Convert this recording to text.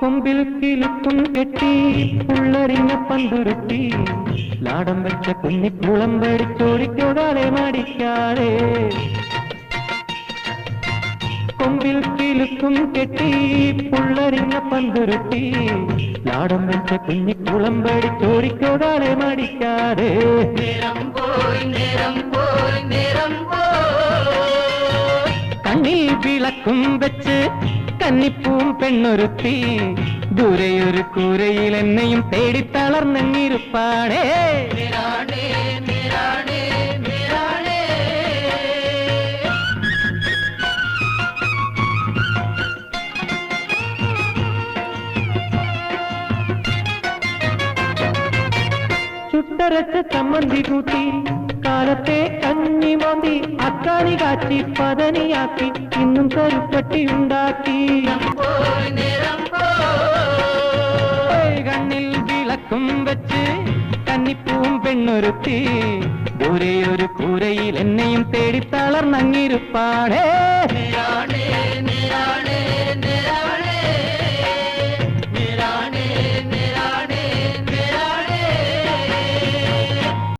കൊമ്പിൽ കിലുക്കും കെട്ടി പുള്ളറിഞ്ഞ പന്തുരുട്ടി ലാടം വെച്ച കുഞ്ഞിക്കുളം പേടിച്ചോടിക്കോടാതെ മടിക്കാതെ കൊമ്പിൽ കിലുക്കും കെട്ടി പുള്ളറിഞ്ഞ പന്തുരുട്ടി ലാടം വെച്ച കുഞ്ഞിക്കുളം പേടിച്ചോടിക്കോടാതെ മടിക്കാതെ നേരം പോയി നേരം പോയി നേരം പോയി കണ്ണിൽ വിളക്കും വെച്ച് കന്നിപ്പൂം പെണ്ണൊരുത്തി. ദൂരെയൊരു കൂരയിൽ എന്നെയും തേടി മേരാണേ ചുട്ടരച്ച ചമ്മന്തി കൂട്ടി കാലത്തെ അക്കാനി കാച്ചി പതനിയാക്കി ഇന്നും കരുപ്പട്ടി ഉണ്ടാക്കി. കണ്ണിൽ വിളക്കും വെച്ച് കന്നിപ്പൂവും പെണ്ണൊരുത്തി. ഒരേ ഒരു കൂരയിൽ എന്നെയും തേടി തളർന്നങ്ങിരുപ്പാടേ